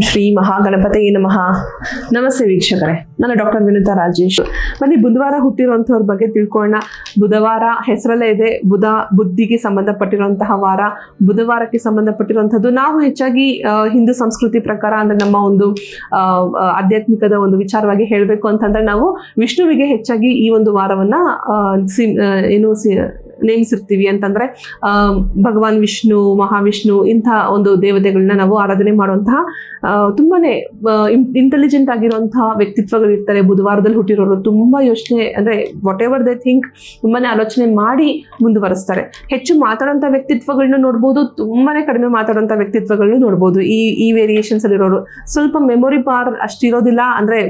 ಶ್ರೀ ಮಹಾಗಣಪತಿ ನಮಃ. ನಮಸ್ತೆ ವೀಕ್ಷಕರೇ. ನಾನು ಡಾಕ್ಟರ್ ವಿನುತಾ ರಾಜೇಶ್. ಮನೆ ಬುಧವಾರ ಹುಟ್ಟಿರುವಂಥವ್ರ ಬಗ್ಗೆ ತಿಳ್ಕೊಳ್ಳೋಣ. ಬುಧವಾರ ಹೆಸರಲ್ಲೇ ಇದೆ. ಬುಧ ಬುದ್ಧಿಗೆ ಸಂಬಂಧಪಟ್ಟಿರುವಂತಹ ವಾರ. ಬುಧವಾರಕ್ಕೆ ಸಂಬಂಧಪಟ್ಟಿರುವಂಥದ್ದು ನಾವು ಹೆಚ್ಚಾಗಿ ಹಿಂದೂ ಸಂಸ್ಕೃತಿ ಪ್ರಕಾರ ಅಂದ್ರೆ ನಮ್ಮ ಒಂದು ಆಧ್ಯಾತ್ಮಿಕದ ಒಂದು ವಿಚಾರವಾಗಿ ಹೇಳಬೇಕು ಅಂತಂದ್ರೆ ನಾವು ವಿಷ್ಣುವಿಗೆ ಹೆಚ್ಚಾಗಿ ಈ ಒಂದು ವಾರವನ್ನ ಏನು ನೇಮಿಸಿರ್ತೀವಿ ಅಂತಂದ್ರೆ ಭಗವಾನ್ ವಿಷ್ಣು, ಮಹಾವಿಷ್ಣು ಇಂಥ ಒಂದು ದೇವತೆಗಳನ್ನ ನಾವು ಆರಾಧನೆ ಮಾಡುವಂತಹ ತುಂಬಾ ತುಂಬಾನೇ ಇಂಟೆಲಿಜೆಂಟ್ ಆಗಿರುವಂತಹ ವ್ಯಕ್ತಿತ್ವಗಳು ಇರ್ತಾರೆ. ಬುಧವಾರದಲ್ಲಿ ಹುಟ್ಟಿರೋರು ತುಂಬಾ ಯೋಚನೆ, ಅಂದ್ರೆ ವಾಟ್ ಎವರ್ ದೇ ಥಿಂಕ್ ತುಂಬಾನೇ ಆಲೋಚನೆ ಮಾಡಿ ಮುಂದುವರೆಸ್ತಾರೆ. ಹೆಚ್ಚು ಮಾತಾಡುವಂಥ ವ್ಯಕ್ತಿತ್ವಗಳನ್ನ ನೋಡ್ಬೋದು, ತುಂಬಾನೇ ಕಡಿಮೆ ಮಾತಾಡೋಂಥ ವ್ಯಕ್ತಿತ್ವಗಳನ್ನ ನೋಡ್ಬೋದು. ಈ ಈ ವೇರಿಯೇಷನ್ಸ್ ಅಲ್ಲಿರೋರು ಸ್ವಲ್ಪ ಮೆಮೊರಿ ಪಾರ್ ಅಷ್ಟಿರೋದಿಲ್ಲ, ಅಂದ್ರೆ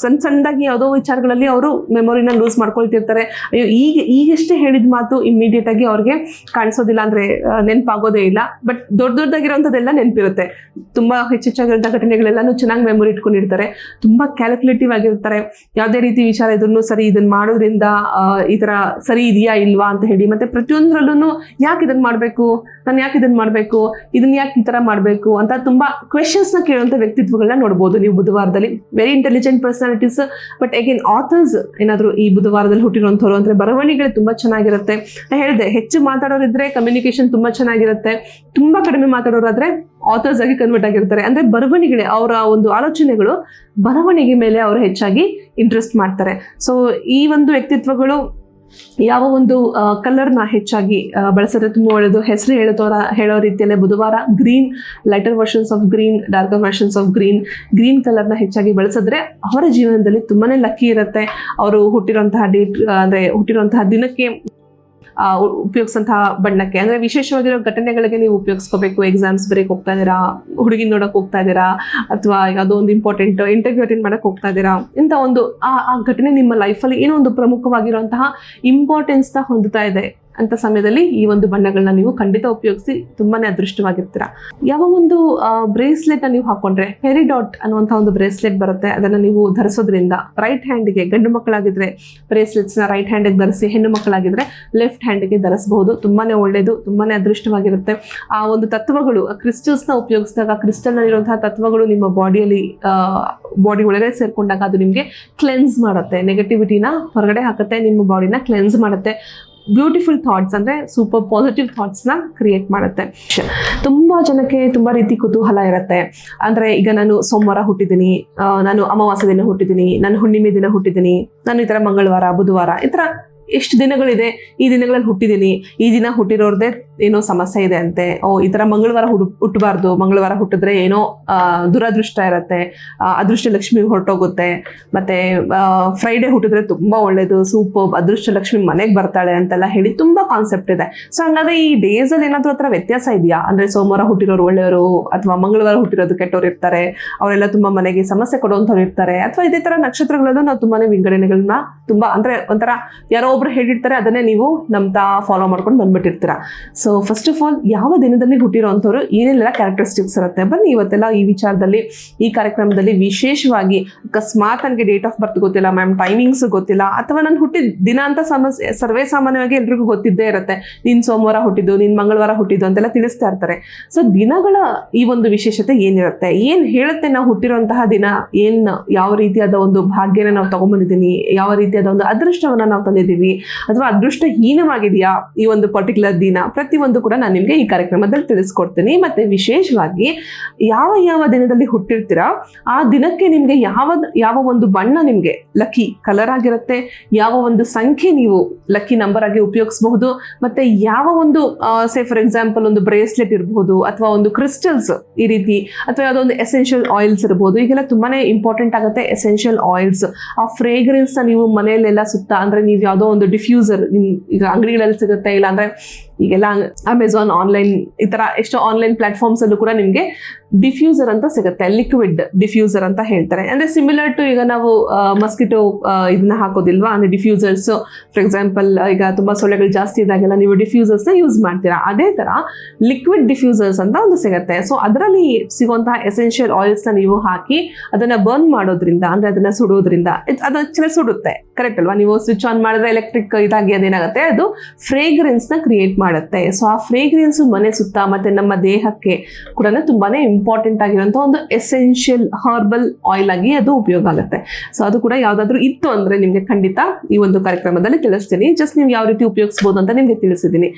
ಸಣ್ಣ ಸಣ್ಣದಾಗಿ ಯಾವುದೋ ವಿಚಾರಗಳಲ್ಲಿ ಅವರು ಮೆಮೊರಿನ ಲೂಸ್ ಮಾಡ್ಕೊಳ್ತಿರ್ತಾರೆ. ಅಯ್ಯೋ, ಈಗ, ಈಗಷ್ಟೇ ಹೇಳಿದ ಮಾತು ಇಮಿಡಿಯೇಟ್ ಆಗಿ ಅವ್ರಿಗೆ ಕಾಣಿಸೋದಿಲ್ಲ ಅಂದ್ರೆ ನೆನಪಾಗೋದೇ ಇಲ್ಲ. ಬಟ್ ದೊಡ್ಡ ದೊಡ್ಡದಾಗಿರೋಂಥದ್ದೆಲ್ಲ ನೆನಪಿರುತ್ತೆ. ತುಂಬಾ ಹೆಚ್ಚೆಚ್ಚಾಗಿರೋಂಥ ಘಟನೆಗಳೆಲ್ಲಾನು ಚೆನ್ನಾಗಿ ಮೆಮೊರಿ ಇಟ್ಕೊಂಡಿರ್ತಾರೆ. ತುಂಬಾ ಕ್ಯಾಲ್ಕುಲೇಟಿವ್ ಆಗಿರ್ತಾರೆ. ಯಾವುದೇ ರೀತಿ ವಿಚಾರ ಇದ್ರೂ ಸರಿ ಇದನ್ನ ಮಾಡೋದ್ರಿಂದ ಈ ತರ ಸರಿ ಇದೆಯಾ ಇಲ್ವಾ ಅಂತ ಹೇಳಿ. ಮತ್ತೆ ಪ್ರತಿಯೊಂದರಲ್ಲೂ ಯಾಕೆ ಇದನ್ನ ಮಾಡಬೇಕು? ನಾನು ಯಾಕೆ ಇದನ್ನ ಮಾಡಬೇಕು? ಇದನ್ನ ಯಾಕೆ ಈ ತರ ಮಾಡಬೇಕು ಅಂತ ತುಂಬಾ ಕ್ವೆಶನ್ಸ್ನ ಕೇಳುವಂತ ವ್ಯಕ್ತಿತ್ವಗಳನ್ನ ನೋಡ್ಬೋದು ನೀವು ಬುಧವಾರದಲ್ಲಿ. Very intelligent personalities but again authors ಏನಾದರೂ ಈ ಬುಧವಾರದಲ್ಲಿ ಹುಟ್ಟಿರುವಂಥವ್ರು ಅಂದ್ರೆ ಬರವಣಿಗೆ ತುಂಬಾ ಚೆನ್ನಾಗಿರುತ್ತೆ. ನಾ ಹೇಳಿದೆ, ಹೆಚ್ಚು ಮಾತಾಡೋರಿದ್ರೆ ಕಮ್ಯುನಿಕೇಶನ್ ತುಂಬ ಚೆನ್ನಾಗಿರುತ್ತೆ. ತುಂಬ ಕಡಿಮೆ ಮಾತಾಡೋರಾದ್ರೆ ಆಥರ್ಸ್ ಆಗಿ ಕನ್ವರ್ಟ್ ಆಗಿರ್ತಾರೆ. ಅಂದ್ರೆ ಬರವಣಿಗೆ ಅವರ ಒಂದು ಆಲೋಚನೆಗಳು ಬರವಣಿಗೆ ಮೇಲೆ ಅವರು ಹೆಚ್ಚಾಗಿ ಇಂಟ್ರೆಸ್ಟ್ ಮಾಡ್ತಾರೆ. ಸೊ ಈ ಒಂದು ವ್ಯಕ್ತಿತ್ವಗಳು ಯಾವ ಒಂದು ಕಲರ್ನ ಹೆಚ್ಚಾಗಿ ಬಳಸಿದ್ರೆ ತುಂಬ ಒಳ್ಳೆಯದು ಹೆಸರು ಹೇಳೋರ ಹೇಳೋ ರೀತಿಯಲ್ಲೇ ಬುಧವಾರ green lighter versions of green darker versions of green green ಕಲರ್ನ ಹೆಚ್ಚಾಗಿ ಬಳಸಿದ್ರೆ ಅವರ ಜೀವನದಲ್ಲಿ ತುಂಬಾನೇ ಲಕ್ಕಿ ಇರುತ್ತೆ. ಅವರು ಹುಟ್ಟಿರುವಂತಹ ಡೇಟ್ ಅಂದ್ರೆ ಹುಟ್ಟಿರುವಂತಹ ದಿನಕ್ಕೆ ಉಪಯೋಗಿಸಂತಹ ಬಣ್ಣಕ್ಕೆ. ಅಂದ್ರೆ ವಿಶೇಷವಾಗಿರೋ ಘಟನೆಗಳಿಗೆ ನೀವು ಉಪಯೋಗಿಸ್ಕೋಬೇಕು ಎಕ್ಸಾಮ್ಸ್ ಬರೀಕ್ ಹೋಗ್ತಾ ಇದ್ದೀರಾ ಹುಡುಗಿ ನೋಡಕ್ ಹೋಗ್ತಾ ಇದ್ದೀರಾ, ಅಥವಾ ಯಾವುದೋ ಒಂದು ಇಂಪಾರ್ಟೆಂಟ್ ಇಂಟರ್ವ್ಯೂ ಅಟೆಂಡ್ ಮಾಡಕ್ ಹೋಗ್ತಾ ಇದ್ದೀರಾ, ಇಂಥ ಒಂದು ಆ ಘಟನೆ ನಿಮ್ಮ ಲೈಫಲ್ಲಿ ಏನೋ ಒಂದು ಪ್ರಮುಖವಾಗಿರುವಂತಹ ಇಂಪಾರ್ಟೆನ್ಸ್ನ ಹೊಂದುತ್ತಾ ಇದೆ. ಅಂತ ಸಮಯದಲ್ಲಿ ಈ ಒಂದು ಬಣ್ಣಗಳನ್ನ ನೀವು ಖಂಡಿತ ಉಪಯೋಗಿಸಿ ತುಂಬಾನೇ ಅದೃಷ್ಟವಾಗಿರ್ತೀರ. ಯಾವ ಒಂದು ಬ್ರೇಸ್ಲೆಟ್ ನೀವು ಹಾಕೊಂಡ್ರೆ ಪೆರಿಡಾಟ್ ಅನ್ನುವಂಥ ಒಂದು ಬ್ರೇಸ್ಲೆಟ್ ಬರುತ್ತೆ. ಅದನ್ನ ನೀವು ಧರಿಸೋದ್ರಿಂದ ರೈಟ್ ಹ್ಯಾಂಡ್ಗೆ ಗಂಡು ಮಕ್ಕಳಾಗಿದ್ರೆ ಬ್ರೇಸ್ಲೆಟ್ಸ್ನ ರೈಟ್ ಹ್ಯಾಂಡಿಗೆ ಧರಿಸಿ, ಹೆಣ್ಣು ಮಕ್ಕಳಾಗಿದ್ರೆ ಲೆಫ್ಟ್ ಹ್ಯಾಂಡಿಗೆ ಧರಿಸಬಹುದು. ತುಂಬಾನೇ ಒಳ್ಳೆಯದು, ತುಂಬಾನೇ ಅದೃಷ್ಟವಾಗಿರುತ್ತೆ. ಆ ಒಂದು ತತ್ವಗಳು ಕ್ರಿಸ್ಟಲ್ಸ್ನ ಉಪಯೋಗಿಸಿದಾಗ ಕ್ರಿಸ್ಟಲ್ನಲ್ಲಿರುವಂತಹ ತತ್ವಗಳು ನಿಮ್ಮ ಬಾಡಿಯಲ್ಲಿ ಬಾಡಿ ಒಳಗೆ ಸೇರಿಕೊಂಡಾಗ ಅದು ನಿಮಗೆ ಕ್ಲೆನ್ಸ್ ಮಾಡುತ್ತೆ. ನೆಗೆಟಿವಿಟಿನ ಹೊರಗಡೆ ಹಾಕುತ್ತೆ, ನಿಮ್ಮ ಬಾಡಿನ ಕ್ಲೆನ್ಸ್ ಮಾಡುತ್ತೆ. ಬ್ಯೂಟಿಫುಲ್ ಥಾಟ್ಸ್ ಅಂದರೆ ಸೂಪರ್ ಪಾಸಿಟಿವ್ ಥಾಟ್ಸ್ನ ಕ್ರಿಯೇಟ್ ಮಾಡುತ್ತೆ. ತುಂಬ ಜನಕ್ಕೆ ತುಂಬ ರೀತಿ ಕುತೂಹಲ ಇರುತ್ತೆ. ಅಂದರೆ ಈಗ ನಾನು ಸೋಮವಾರ ಹುಟ್ಟಿದ್ದೀನಿ ನಾನು ಅಮಾವಾಸ್ಯ ದಿನ ಹುಟ್ಟಿದ್ದೀನಿ, ನಾನು ಹುಣ್ಣಿಮೆ ದಿನ ಹುಟ್ಟಿದ್ದೀನಿ, ನಾನು ಈ ಥರ ಮಂಗಳವಾರ, ಬುಧವಾರ ಈ ಥರ ಎಷ್ಟು ದಿನಗಳಿದೆ, ಈ ದಿನಗಳಲ್ಲಿ ಹುಟ್ಟಿದ್ದೀನಿ, ಈ ದಿನ ಹುಟ್ಟಿರೋರ್ದೇ ಏನೋ ಸಮಸ್ಯೆ ಇದೆ ಅಂತೆ. ಓ ಈ ಥರ ಮಂಗಳವಾರ ಹುಡು ಹುಟ್ಟಬಾರ್ದು ಮಂಗಳವಾರ ಹುಟ್ಟಿದ್ರೆ ಏನೋ ಆ, ದುರದೃಷ್ಟ ಇರುತ್ತೆ. ಆ, ಅದೃಷ್ಟ ಲಕ್ಷ್ಮಿ ಹೊರಟೋಗುತ್ತೆ. ಮತ್ತೆ ಫ್ರೈಡೇ ಹುಟ್ಟಿದ್ರೆ ತುಂಬಾ ಒಳ್ಳೇದು. ಸೂಪ್ ಅದೃಷ್ಟ ಲಕ್ಷ್ಮಿ ಮನೆಗೆ ಬರ್ತಾಳೆ ಅಂತೆಲ್ಲ ಹೇಳಿ ತುಂಬಾ ಕಾನ್ಸೆಪ್ಟ್ ಇದೆ. ಸೊ ಹಂಗಾದ್ರೆ ಈ ಡೇಸ್ ಅಲ್ಲಿ ಏನಾದ್ರೂ ಹತ್ರ ವ್ಯತ್ಯಾಸ ಇದೆಯಾ? ಅಂದ್ರೆ ಸೋಮವಾರ ಹುಟ್ಟಿರೋರು ಒಳ್ಳೆಯವರು ಅಥವಾ ಮಂಗಳವಾರ ಹುಟ್ಟಿರೋದು ಕೆಟ್ಟವ್ರು ಇರ್ತಾರೆ. ಅವರೆಲ್ಲ ತುಂಬಾ ಮನೆಗೆ ಸಮಸ್ಯೆ ಕೊಡುವಂಥವ್ರು ಇರ್ತಾರೆ. ಅಥವಾ ಇದೇ ತರ ನಕ್ಷತ್ರಗಳಲ್ಲೂ ನಾವು ತುಂಬಾನೇ ವಿಂಗಡಣೆಗಳನ್ನ ತುಂಬಾ ಅಂದ್ರೆ ಒಂಥರ ಯಾರೋ ಒಬ್ರು ಹೇಳಿರ್ತಾರೆ ಅದನ್ನೇ ನೀವು ನಮ್ತಾ ಫಾಲೋ ಮಾಡ್ಕೊಂಡು ಬಂದ್ಬಿಟ್ಟಿರ್ತೀರಾ. ಸೊ ಫಸ್ಟ್ ಆಫ್ ಆಲ್ ಯಾವ ದಿನದಲ್ಲಿ ಹುಟ್ಟಿರೋಂಥವ್ರು ಏನೆಲ್ಲ ಕ್ಯಾರೆಕ್ಟರಿಸ್ಟಿಕ್ಸ್ ಇರುತ್ತೆ? ಬನ್ನಿ ಇವತ್ತೆಲ್ಲ ಈ ವಿಚಾರದಲ್ಲಿ, ಈ ಕಾರ್ಯಕ್ರಮದಲ್ಲಿ ವಿಶೇಷವಾಗಿ ಅಕಸ್ಮಾತ್ ನನಗೆ ಡೇಟ್ ಆಫ್ ಬರ್ತ್ ಗೊತ್ತಿಲ್ಲ ಮ್ಯಾಮ್ ಟೈಮಿಂಗ್ಸ್ ಗೊತ್ತಿಲ್ಲ, ಅಥವಾ ನಾನು ಹುಟ್ಟಿದ ದಿನ ಅಂತ ಸಮಸ್ಯೆ ಸರ್ವೇ ಸಾಮಾನ್ಯವಾಗಿ ಎಲ್ರಿಗೂ ಗೊತ್ತಿದ್ದೇ ಇರುತ್ತೆ. ನಿನ್ ಸೋಮವಾರ ಹುಟ್ಟಿದ್ದು, ನಿನ್ ಮಂಗಳವಾರ ಹುಟ್ಟಿದ್ದು ಅಂತೆಲ್ಲ ತಿಳಿಸ್ತಾ ಇರ್ತಾರೆ. ಸೊ ದಿನಗಳ ಈ ಒಂದು ವಿಶೇಷತೆ ಏನಿರುತ್ತೆ? ಏನ್ ಹೇಳುತ್ತೆ ನಾವು ಹುಟ್ಟಿರುವಂತಹ ದಿನ? ಏನ್ ಯಾವ ರೀತಿಯಾದ ಒಂದು ಭಾಗ್ಯನ ನಾವು ತಗೊಂಡ್ಬಂದಿದ್ದೀನಿ ಯಾವ ರೀತಿಯಾದ ಒಂದು ಅದೃಷ್ಟವನ್ನ ನಾವು ತಂದಿದ್ದೀವಿ? ಅಥವಾ ಅದೃಷ್ಟ ಹೀನವಾಗಿದೆಯಾ ಈ ಒಂದು ಪರ್ಟಿಕ್ಯುಲರ್ ದಿನ? ಪ್ರತಿಯೊಂದು ಕೂಡ ನಾನು ನಿಮಗೆ ಈ ಕಾರ್ಯಕ್ರಮದಲ್ಲಿ ತಿಳಿಸ್ಕೊಡ್ತೀನಿ. ಮತ್ತೆ ವಿಶೇಷವಾಗಿ ಯಾವ ಯಾವ ದಿನದಲ್ಲಿ ಹುಟ್ಟಿರ್ತೀರಾ, ಆ ದಿನಕ್ಕೆ ನಿಮಗೆ ಯಾವ ಯಾವ ಒಂದು ಬಣ್ಣ ನಿಮಗೆ ಲಕ್ಕಿ ಕಲರ್ ಆಗಿರುತ್ತೆ, ಯಾವ ಒಂದು ಸಂಖ್ಯೆ ನೀವು ಲಕ್ಕಿ ನಂಬರ್ ಆಗಿ ಉಪಯೋಗಿಸಬಹುದು, ಮತ್ತೆ ಯಾವ ಒಂದು ಸೇ ಫಾರ್ ಎಕ್ಸಾಂಪಲ್ ಒಂದು ಬ್ರೇಸ್ಲೆಟ್ ಇರಬಹುದು ಅಥವಾ ಒಂದು ಕ್ರಿಸ್ಟಲ್ಸ್ ಈ ರೀತಿ ಅಥವಾ ಯಾವುದೋ ಒಂದು ಎಸೆನ್ಷಿಯಲ್ ಆಯಿಲ್ಸ್ ಇರಬಹುದು ಈಗೆಲ್ಲ ತುಂಬಾನೇ ಇಂಪಾರ್ಟೆಂಟ್ ಆಗುತ್ತೆ ಎಸೆನ್ಷಿಯಲ್ ಆಯಿಲ್ಸ್ ಆ ಫ್ರೇಗ್ರೆನ್ಸ್ ನೀವು ಮನೆಯಲ್ಲೆಲ್ಲ ಸುತ್ತ ಅಂದ್ರೆ ನೀವು ಯಾವುದೋ ಒಂದು ಡಿಫ್ಯೂಸರ್ ಈಗ ಅಂಗಡಿಗಳಲ್ಲಿ ಸಿಗುತ್ತೆ ಇಲ್ಲ ಅಂದ್ರೆ ಈಗೆಲ್ಲ ಅಮೆಝಾನ್ ಆನ್ಲೈನ್ ಈ ತರ ಎಷ್ಟೋ ಆನ್ಲೈನ್ ಪ್ಲಾಟ್ಫಾರ್ಮ್ಸ್ ಅಲ್ಲೂ ಕೂಡ ನಿಮಗೆ ಡಿಫ್ಯೂಸರ್ ಅಂತ ಸಿಗುತ್ತೆ ಲಿಕ್ವಿಡ್ ಡಿಫ್ಯೂಸರ್ ಅಂತ ಹೇಳ್ತಾರೆ. ಅಂದ್ರೆ ಸಿಮಿಲರ್ ಟು ಈಗ ನಾವು ಮಸ್ಕಿಟೋ ಇದನ್ನ ಹಾಕೋದಿಲ್ವಾ? ಅಂದ್ರೆ ಡಿಫ್ಯೂಸರ್ಸ್ ಫಾರ್ ಎಕ್ಸಾಂಪಲ್ ಈಗ ತುಂಬಾ ಸೊಳ್ಳೆಗಳು ಜಾಸ್ತಿ ಇದ್ದಾಗೆಲ್ಲ ನೀವು ಡಿಫ್ಯೂಸರ್ಸ್ ಯೂಸ್ ಮಾಡ್ತೀರಾ? ಅದೇ ತರ ಲಿಕ್ವಿಡ್ ಡಿಫ್ಯೂಸರ್ಸ್ ಅಂತ ಒಂದು ಸಿಗುತ್ತೆ. ಸೊ ಅದರಲ್ಲಿ ಸಿಗುವಂತಹ ಎಸೆನ್ಷಿಯಲ್ ಆಯಿಲ್ಸ್ನ ನೀವು ಹಾಕಿ ಅದನ್ನ ಬರ್ನ್ ಮಾಡೋದ್ರಿಂದ, ಅಂದ್ರೆ ಅದನ್ನ ಸುಡೋದ್ರಿಂದ ಅದು ಆಕ್ಚುಲಿ ಸುಡುತ್ತೆ. ಕರೆಕ್ಟ್ ಅಲ್ವಾ? ನೀವು ಸ್ವಿಚ್ ಆನ್ ಮಾಡಿದ್ರೆ ಎಲೆಕ್ಟ್ರಿಕ್ ಇದಾಗಿ ಅದೇನಾಗುತ್ತೆ? ಅದು ಫ್ರೇಗ್ರೆನ್ಸ್ನ ಕ್ರಿಯೇಟ್ ಮಾಡಿ ಮಾಡುತ್ತೆ. ಸೊ ಆ ಫ್ರೇಗ್ರೆನ್ಸ್ ಮನೆ ಸುತ್ತ ಮತ್ತೆ ನಮ್ಮ ದೇಹಕ್ಕೆ ಕೂಡ ತುಂಬಾನೇ ಇಂಪಾರ್ಟೆಂಟ್ ಆಗಿರುವಂಥ ಒಂದು ಎಸೆನ್ಷಿಯಲ್ ಹರ್ಬಲ್ ಆಯಿಲ್ ಆಗಿ ಅದು ಉಪಯೋಗ ಆಗುತ್ತೆ. ಸೊ ಅದು ಕೂಡ ಯಾವ್ದಾದ್ರು ಇತ್ತು ಅಂದ್ರೆ ನಿಮ್ಗೆ ಖಂಡಿತ ಈ ಒಂದು ಕಾರ್ಯಕ್ರಮದಲ್ಲಿ ತಿಳಿಸ್ತೀನಿ. ಜಸ್ಟ್ ನೀವು ಯಾವ ರೀತಿ ಉಪಯೋಗಿಸಬಹುದು ಅಂತ ನಿಮ್ಗೆ ತಿಳಿಸಿದ್ದೀನಿ.